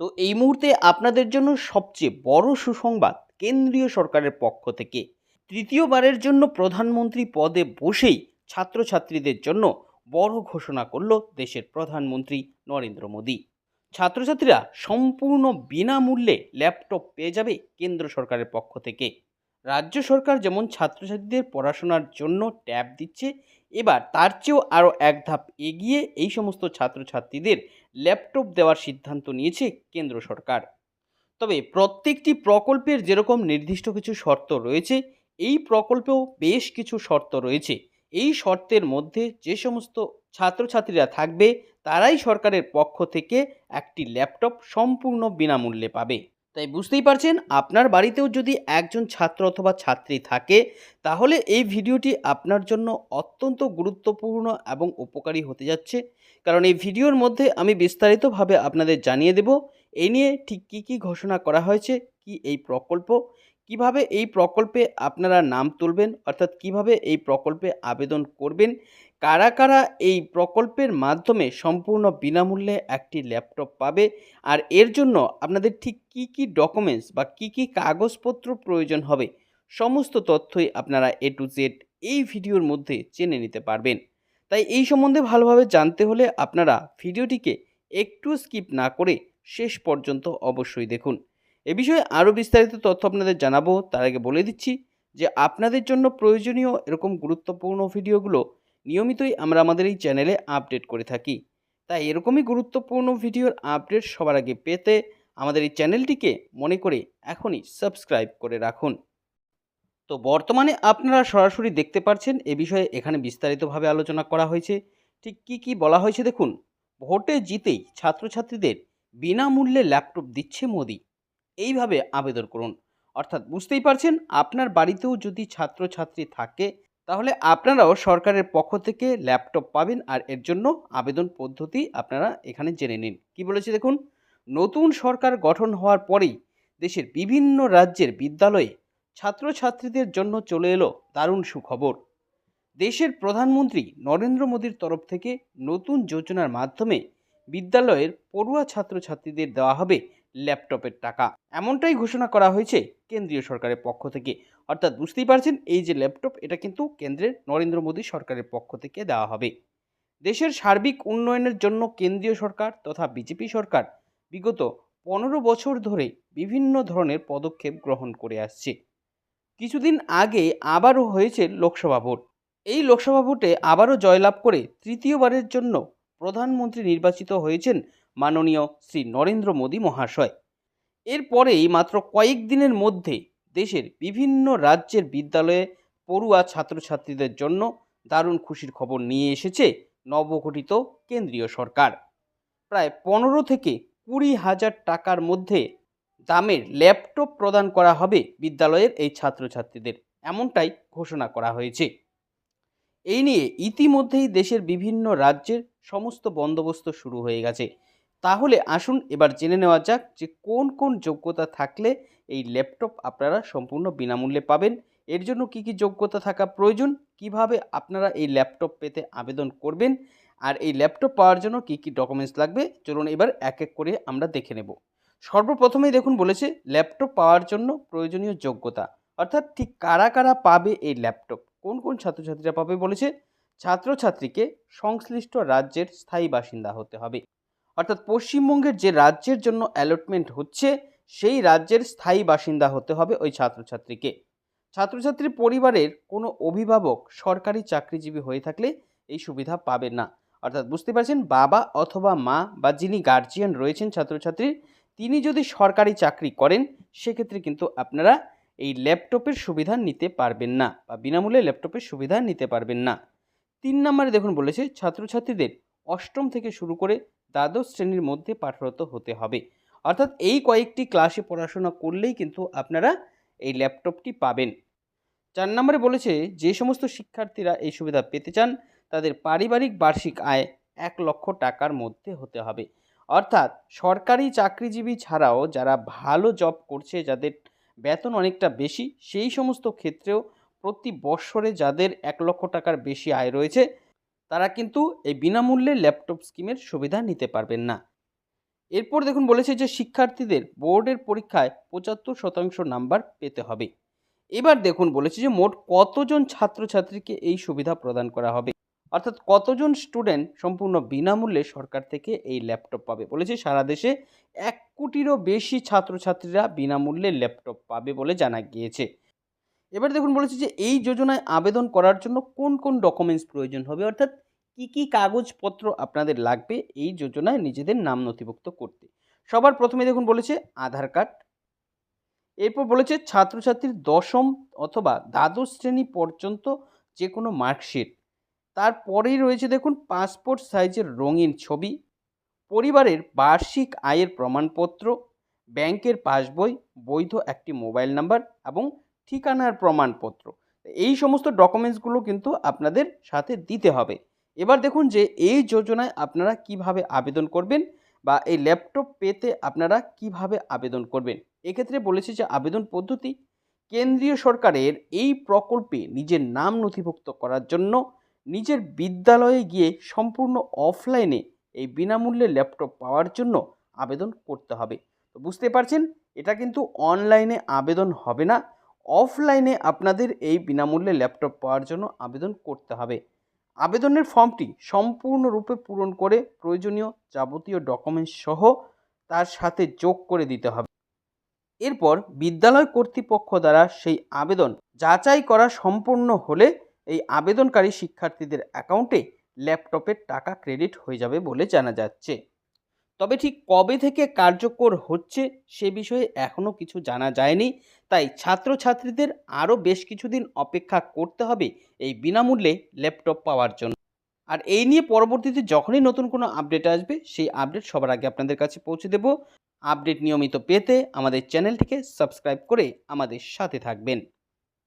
তো এই মুহূর্তে আপনাদের জন্য সবচেয়ে বড় সুসংবাদ কেন্দ্রীয় সরকারের পক্ষ থেকে। তৃতীয়বারের জন্য প্রধানমন্ত্রী পদে বসেই ছাত্রছাত্রীদের জন্য বড় ঘোষণা করল দেশের প্রধানমন্ত্রী নরেন্দ্র মোদী। ছাত্রছাত্রীরা সম্পূর্ণ বিনামূল্যে ল্যাপটপ পেয়ে যাবে কেন্দ্র সরকারের পক্ষ থেকে। রাজ্য সরকার যেমন ছাত্রছাত্রীদের পড়াশোনার জন্য ট্যাব দিচ্ছে এবার তার চেয়েও আরও এক ধাপ এগিয়ে এই সমস্ত ছাত্রছাত্রীদের ল্যাপটপ দেওয়ার সিদ্ধান্ত নিয়েছে কেন্দ্র সরকার। তবে প্রত্যেকটি প্রকল্পের যেরকম নির্দিষ্ট কিছু শর্ত রয়েছে, এই প্রকল্পেও বেশ কিছু শর্ত রয়েছে। এই শর্তের মধ্যে যে সমস্ত ছাত্রছাত্রীরা থাকবে, তারাই সরকারের পক্ষ থেকে একটি ল্যাপটপ সম্পূর্ণ বিনামূল্যে পাবে। তাই বুঝতেই পারছেন, আপনার বাড়িতেও যদি একজন ছাত্র অথবা ছাত্রী থাকে, তাহলে এই ভিডিওটি আপনার জন্য অত্যন্ত গুরুত্বপূর্ণ এবং উপকারী হতে যাচ্ছে। কারণ এই ভিডিওর মধ্যে আমি বিস্তারিতভাবে আপনাদের জানিয়ে দেব, এই নিয়ে ঠিক কী কী ঘোষণা করা হয়েছে, কি এই প্রকল্প কীভাবে এই প্রকল্পে আপনারা নাম তুলবেন? অর্থাৎ কীভাবে এই প্রকল্পে আবেদন করবেন? কারা কারা এই প্রকল্পের মাধ্যমে সম্পূর্ণ বিনামূল্যে একটি ল্যাপটপ পাবে? আর এর জন্য আপনাদের ঠিক কি কি ডকুমেন্টস বা কি কি কাগজপত্র প্রয়োজন হবে? সমস্ত তথ্যই আপনারা এ টু জেড এই ভিডিওর মধ্যে জেনে নিতে পারবেন। তাই এই সম্বন্ধে ভালোভাবে জানতে হলে আপনারা ভিডিওটিকে একটু স্কিপ না করে শেষ পর্যন্ত অবশ্যই দেখুন। এ বিষয়ে আরও বিস্তারিত তথ্য আপনাদের জানাব। তার আগে বলে দিচ্ছি যে আপনাদের জন্য প্রয়োজনীয় এরকম গুরুত্বপূর্ণ ভিডিওগুলো নিয়মিতই আমরা আমাদের এই চ্যানেলে আপডেট করে থাকি। তাই এরকমই গুরুত্বপূর্ণ ভিডিওর আপডেট সবার আগে পেতে আমাদের এই চ্যানেলটিকে মনে করে এখনই সাবস্ক্রাইব করে রাখুন। তো বর্তমানে আপনারা সরাসরি দেখতে পাচ্ছেন এ বিষয়ে এখানে বিস্তারিতভাবে আলোচনা করা হয়েছে। ঠিক কি কি বলা হয়েছে দেখুন, ভোটে জিতেই ছাত্রছাত্রীদের বিনামূল্যে ল্যাপটপ দিচ্ছে মোদি। এইভাবে আবেদন করুন। অর্থাৎ বুঝতেই পারছেন, আপনার বাড়িতেও যদি ছাত্রছাত্রী থাকে, তাহলে আপনারাও সরকারের পক্ষ থেকে ল্যাপটপ পাবেন আর এর জন্য আবেদন পদ্ধতি আপনারা এখানে জেনে নিন। কি বলেছে দেখুন? নতুন সরকার গঠন হওয়ার পরেই দেশের বিভিন্ন রাজ্যের বিদ্যালয়ে ছাত্রছাত্রীদের জন্য চলে এলো দারুণ সুখবর। দেশের প্রধানমন্ত্রী নরেন্দ্র মোদীর তরফ থেকে নতুন যোজনার মাধ্যমে বিদ্যালয়ের পড়ুয়া ছাত্রছাত্রীদের দেওয়া হবে ল্যাপটপের টাকা। এমনটাই ঘোষণা করা হয়েছে কেন্দ্রীয় সরকারের পক্ষ থেকে। অর্থাৎ বুঝতেই পারছেন, এই যে ল্যাপটপ, এটা কিন্তু কেন্দ্রের নরেন্দ্র মোদী সরকারের পক্ষ থেকে দেওয়া হবে। দেশের সার্বিক উন্নয়নের জন্য কেন্দ্রীয় সরকার তথা বিজেপি সরকার বিগত পনেরো বছর ধরে বিভিন্ন ধরনের পদক্ষেপ গ্রহণ করে আসছে। কিছুদিন আগে আবারও হয়েছে লোকসভা ভোট। এই লোকসভা ভোটে আবারও জয়লাভ করে তৃতীয়বারের জন্য প্রধানমন্ত্রী নির্বাচিত হয়েছেন মাননীয় শ্রী নরেন্দ্র মোদী মহাশয়। এরপরেই মাত্র কয়েকদিনের মধ্যে দেশের বিভিন্ন রাজ্যের বিদ্যালয়ে পড়ুয়া ছাত্রছাত্রীদের জন্য দারুণ খুশির খবর নিয়ে এসেছে নবগঠিত কেন্দ্রীয় সরকার। প্রায় পনেরো থেকে কুড়ি হাজার টাকার মধ্যে দামের ল্যাপটপ প্রদান করা হবে বিদ্যালয়ের এই ছাত্রছাত্রীদের, এমনটাই ঘোষণা করা হয়েছে। এই নিয়ে ইতিমধ্যেই দেশের বিভিন্ন রাজ্যের সমস্ত বন্দোবস্ত শুরু হয়ে গেছে। তাহলে আসুন এবার জেনে নেওয়া যাক যে কোন কোন যোগ্যতা থাকলে এই ল্যাপটপ আপনারা সম্পূর্ণ বিনামূল্যে পাবেন। এর জন্য কি কি যোগ্যতা থাকা প্রয়োজন? কীভাবে আপনারা এই ল্যাপটপ পেতে আবেদন করবেন? আর এই ল্যাপটপ পাওয়ার জন্য কি কি ডকুমেন্টস লাগবে? চলুন এবার এক এক করে আমরা দেখে নেব। সর্বপ্রথমেই দেখুন বলেছে, ল্যাপটপ পাওয়ার জন্য প্রয়োজনীয় যোগ্যতা। অর্থাৎ ঠিক কারা কারা পাবে এই ল্যাপটপ? কোন কোন ছাত্রছাত্রীরা পাবে বলেছে? ছাত্রছাত্রীকে সংশ্লিষ্ট রাজ্যের স্থায়ী বাসিন্দা হতে হবে। অর্থাৎ পশ্চিমবঙ্গের যে রাজ্যের জন্য অ্যালটমেন্ট হচ্ছে, সেই রাজ্যের স্থায়ী বাসিন্দা হতে হবে ওই ছাত্রছাত্রীকে। ছাত্রছাত্রীর পরিবারের কোনো অভিভাবক সরকারি চাকরিজীবী হয়ে থাকলে এই সুবিধা পাবে না। অর্থাৎ বুঝতে পারছেন, বাবা অথবা মা বা যিনি গার্জিয়ান রয়েছেন ছাত্রছাত্রীর, তিনি যদি সরকারি চাকরি করেন, সেক্ষেত্রে কিন্তু আপনারা এই ল্যাপটপের সুবিধা নিতে পারবেন না বা বিনামূল্যে ল্যাপটপের সুবিধা নিতে পারবেন না। তিন নম্বরে দেখুন বলেছে, ছাত্রছাত্রীদের অষ্টম থেকে শুরু করে দ্বাদশ শ্রেণির মধ্যে পাঠরত হতে হবে। অর্থাৎ এই কয়েকটি ক্লাসে পড়াশোনা করলেই কিন্তু আপনারা এই ল্যাপটপটি পাবেন। চার নম্বরে বলেছে, যে সমস্ত শিক্ষার্থীরা এই সুবিধা পেতে চান, তাদের পারিবারিক বার্ষিক আয় এক লক্ষ টাকার মধ্যে হতে হবে। অর্থাৎ সরকারি চাকরিজীবী ছাড়াও যারা ভালো জব করছে, যাদের বেতন অনেকটা বেশি, সেই সমস্ত ক্ষেত্রেও প্রতি বৎসরে যাদের এক লক্ষ টাকার বেশি আয় রয়েছে তারা কিন্তু এই বিনামূল্যে ল্যাপটপ স্কিমের সুবিধা নিতে পারবেন না। এরপর দেখুন বলেছে যে শিক্ষার্থীদের বোর্ডের পরীক্ষায় পঁচাত্তর শতাংশ নাম্বার পেতে হবে। এবার দেখুন বলেছে যে মোট কতজন ছাত্রছাত্রীকে এই সুবিধা প্রদান করা হবে? অর্থাৎ কতজন স্টুডেন্ট সম্পূর্ণ বিনামূল্যে সরকার থেকে এই ল্যাপটপ পাবে? বলেছে সারা দেশে এক কোটিরও বেশি ছাত্রছাত্রীরা বিনামূল্যে ল্যাপটপ পাবে বলে জানা গিয়েছে। এবার দেখুন বলেছে যে এই যোজনায় আবেদন করার জন্য কোন কোন ডকুমেন্টস প্রয়োজন হবে? অর্থাৎ কি কি কাগজপত্র আপনাদের লাগবে এই যোজনায় নিজেদের নাম নথিভুক্ত করতে? সবার প্রথমে দেখুন বলেছে আধার কার্ড, এরপর বলেছে ছাত্রছাত্রীর দশম অথবা দ্বাদশ শ্রেণি পর্যন্ত যে কোনো মার্কশিট। তারপরেই রয়েছে দেখুন পাসপোর্ট সাইজের রঙিন ছবি, পরিবারের বার্ষিক আয়ের প্রমাণপত্র, ব্যাংকের পাসবই, বৈধ একটি মোবাইল নাম্বার এবং ঠিকানার প্রমাণপত্র। এই সমস্ত ডকুমেন্টসগুলো কিন্তু আপনাদের সাথে দিতে হবে। এবার দেখুন যে এই যোজনায় আপনারা কীভাবে আবেদন করবেন বা এই ল্যাপটপ পেতে আপনারা কীভাবে আবেদন করবেন। এক্ষেত্রে বলেছে যে আবেদন পদ্ধতি কেন্দ্রীয় সরকারের এই প্রকল্পে নিজের নাম নথিভুক্ত করার জন্য নিজের বিদ্যালয়ে গিয়ে সম্পূর্ণ অফলাইনে এই বিনামূল্যে ল্যাপটপ পাওয়ার জন্য আবেদন করতে হবে। তো বুঝতে পারছেন? এটা কিন্তু অনলাইনে আবেদন হবে না। অফলাইনে আপনাদের এই বিনামূল্যে ল্যাপটপ পাওয়ার জন্য আবেদন করতে হবে। আবেদনের ফর্মটি সম্পূর্ণরূপে পূরণ করে প্রয়োজনীয় যাবতীয় ডকুমেন্টস সহ তার সাথে যোগ করে দিতে হবে। এরপর বিদ্যালয় কর্তৃপক্ষ দ্বারা সেই আবেদন যাচাই করা সম্পূর্ণ হলে এই আবেদনকারী শিক্ষার্থীদের অ্যাকাউন্টে ল্যাপটপের টাকা ক্রেডিট হয়ে যাবে বলে জানা যাচ্ছে। তবে ঠিক কবে থেকে কার্যকর হচ্ছে সে বিষয়ে এখনও কিছু জানা যায়নি। তাই ছাত্রছাত্রীদের আরও বেশ কিছুদিন অপেক্ষা করতে হবে এই বিনামূল্যে ল্যাপটপ পাওয়ার জন্য। আর এই নিয়ে পরবর্তীতে যখনই নতুন কোনো আপডেট আসবে, সেই আপডেট সবার আগে আপনাদের কাছে পৌঁছে দেব। আপডেট নিয়মিত পেতে আমাদের চ্যানেলটিকে সাবস্ক্রাইব করে আমাদের সাথে থাকবেন।